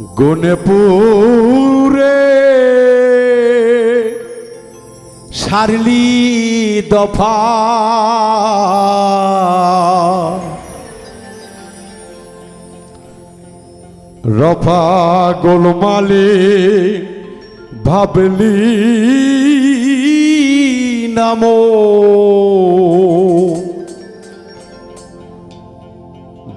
গনেপুরে surely দফা। রফা গোলমালে ভাবলি নামো।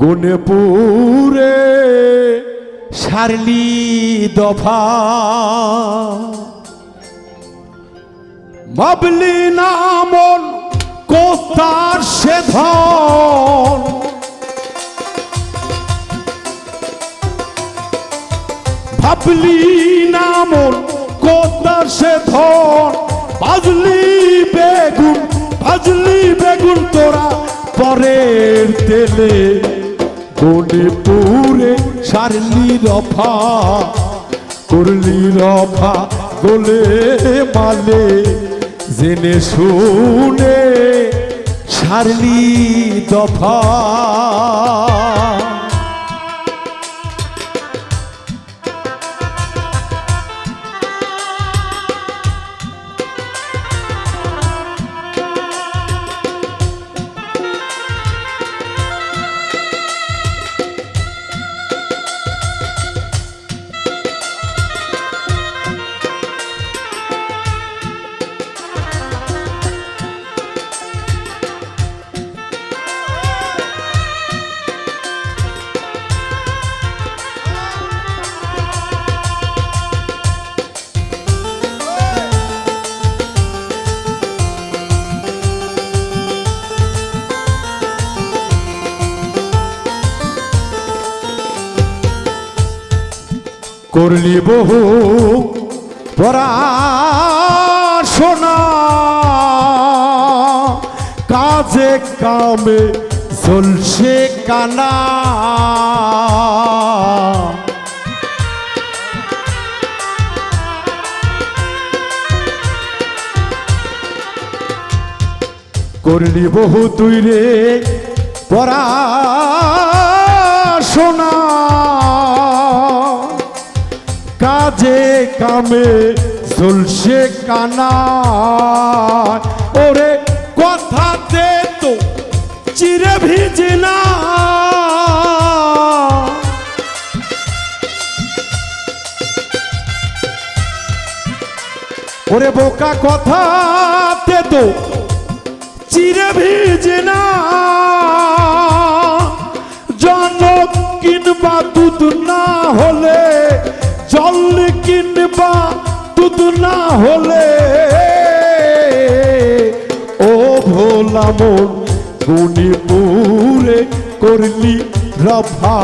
গুণপুরে সারলি দফা। ভাবলি নামন কোথার সে ধন? ভাবলি নামন কোথার সে ধন? বাজলি বেগুন বাজলি বেগুন তোরা পরের তেলে। কোনে পুরে সারলি রফা করলি রফা গোলে মালে জেনে শুনে সারলি দফা। করলি বহু পড়াশোনা। কাজে কামে চলছে কানা। করলি বহু তুই রে পড়াশোনা। কামে চলছে কানা। ওরে কথাতে তো, চিরে ভিজে না। ওরে বোকা কথাতে তো, চিরে ভিজে না। হলে ও ভোলা মন গুণিপুরে করলি রফা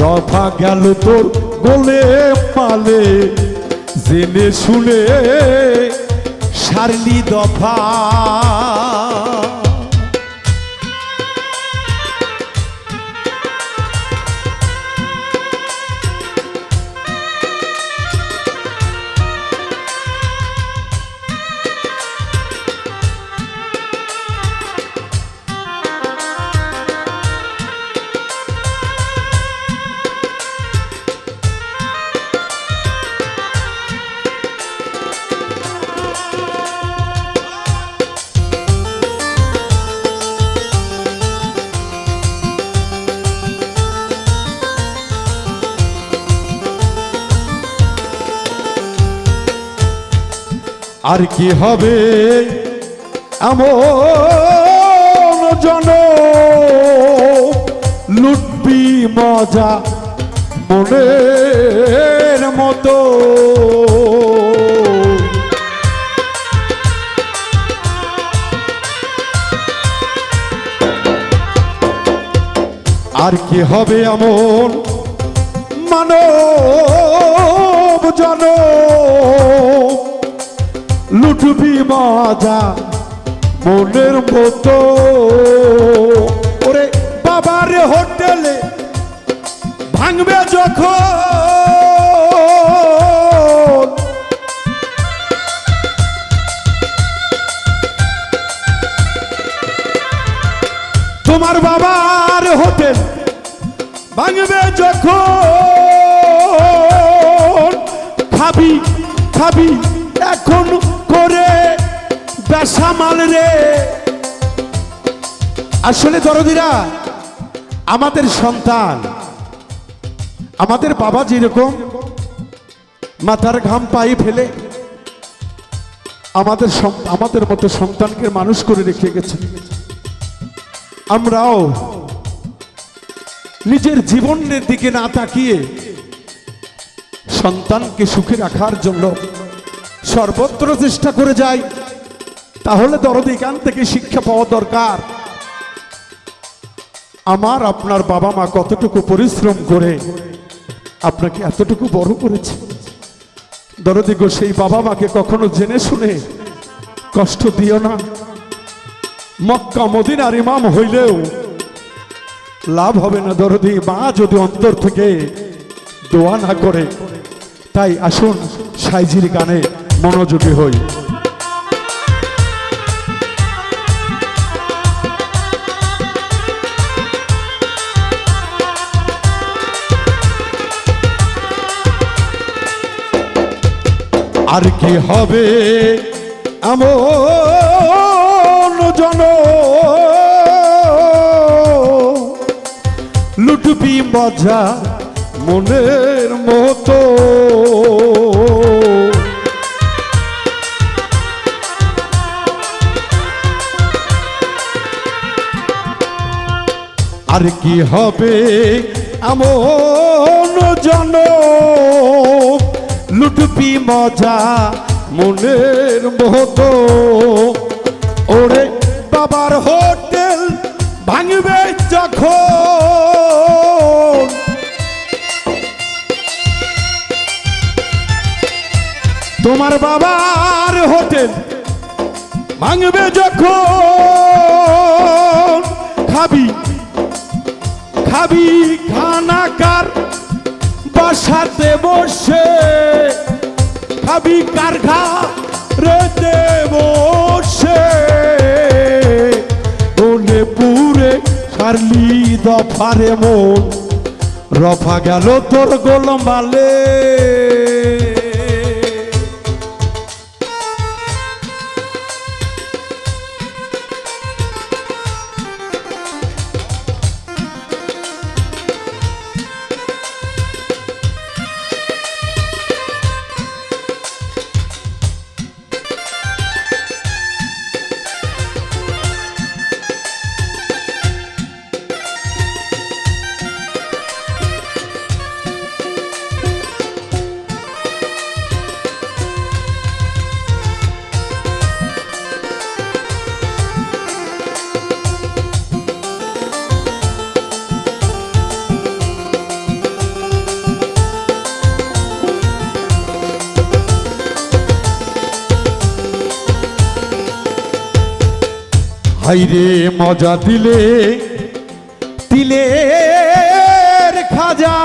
রফা গেল তোর গোলে পালে। জেনে শুনে সারলি দফা। আর কি হবে? এমন জন লুটবি মজা মনের মতো। আর কি হবে এমন মানব মাজা মনের মতো। ওরে বাবার হোটেলে ভাঙবে যখন। তোমার বাবার হোটেল ভাঙবে যখন। খাবি খাবি এখন করে বেসামাল রে। আসলে দরদিরা, আমাদের সন্তান, আমাদের বাবা যেরকম মাথার ঘাম পায়ে ফেলে আমাদের আমাদের মতো সন্তানকে মানুষ করে রেখে গেছে। আমরাও নিজের জীবনের দিকে না তাকিয়ে সন্তানকে সুখে রাখার জন্য সর্বত্র চেষ্টা করে যাই। তাহলে দরদ এখান থেকে শিক্ষা পাওয়া দরকার। আমার, আপনার বাবা মা কতটুকু পরিশ্রম করে, আপনাকে এতটুকু বড় করেছে। দরদি গো, সেই বাবা মাকে কখনো জেনে শুনে কষ্ট দিও না। মক্কা মদিনার ইমাম হইলেও লাভ হবে না দরদি। মা যদি অন্তর থেকে দোয়া না করে, তাই আসুন সাইজির গানে মনোযোগী হই। আর কি হবে? এমন জন। মজা মনের মতো। আর কি হবে? এমন জন। লুটবি মজা মনের মতো। ওরে বাবার হোটেল ভাঙবে যখন। তোমার বাবার হোটেল ভাঙবে যখন। খাবি খাবি খানাকার বাসাতে বসে। খাবি কারখা রেতে বসে ওনে পুরে সারলি দফারে মন। রফা গেল তোর গোলমালে। হাইরে মজা দিলে, তিলের খাজা।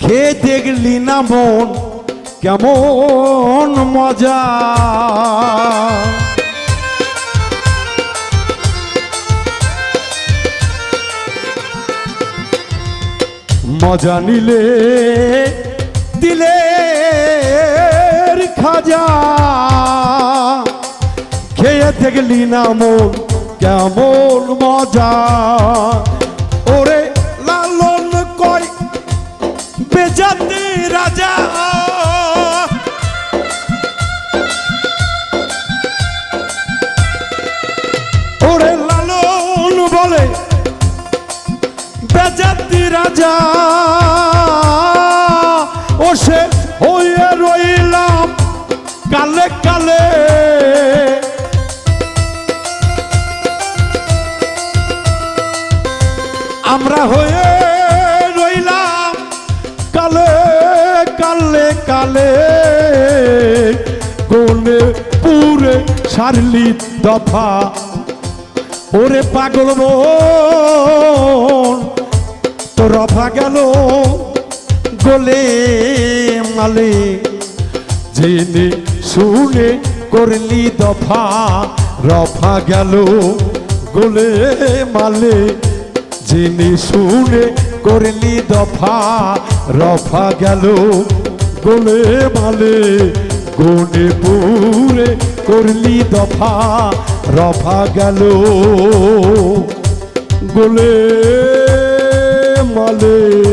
খেয়ে দেখলি না মন, কেমন মজা। মজা নিলে দিলের খাজা। খেয়ে দেখলি না মন, কেমন মজা। ওরে লালন কয় বেজাতি রাজা। ওরে লালন বলে, বেজাতি রাজা। সারলি দফা। ওরে পাগল তো রফা গেল গোলে মালে। জেনে শুনে করলি দফা, রফা গেল গোলে মালে। জেনে শুনে করলি দফা, রফা গেল গোলে মালে। গনে পুরে করলি দফা রফা গেল। গোলে মালে